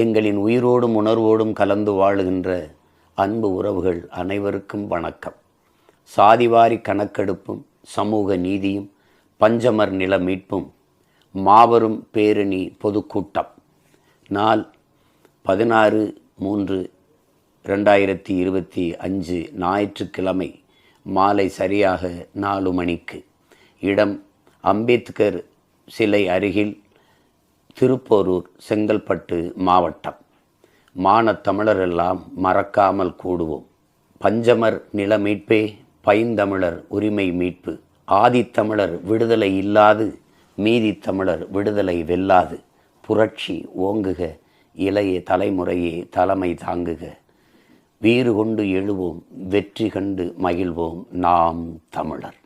எங்களின் உயிரோடும் உணர்வோடும் கலந்து வாழுகின்ற அன்பு உறவுகள் அனைவருக்கும் வணக்கம். சாதிவாரி கணக்கெடுப்பும் சமூக நீதியும் பஞ்சமர் நில மீட்பும் மாபெரும் பேரணி பொதுக்கூட்டம். நாள் பதினாறு மூன்று ரெண்டாயிரத்தி இருபத்தி அஞ்சு ஞாயிற்றுக்கிழமை மாலை சரியாக நாலு மணிக்கு. இடம் அம்பேத்கர் சிலை அருகில் திருப்போரூர் செங்கல்பட்டு மாவட்டம். மான தமிழரெல்லாம் மறக்காமல் கூடுவோம். பஞ்சமர் நில மீட்பே பைந்தமிழர் உரிமை மீட்பு. ஆதித்தமிழர் விடுதலை இல்லாது மீதி தமிழர் விடுதலை வெல்லாது. புரட்சி ஓங்குக இளைய தலைமுறையே தலைமை தாங்குக. வீறு கொண்டு எழுவோம் வெற்றி கண்டு மகிழ்வோம் நாம் தமிழர்.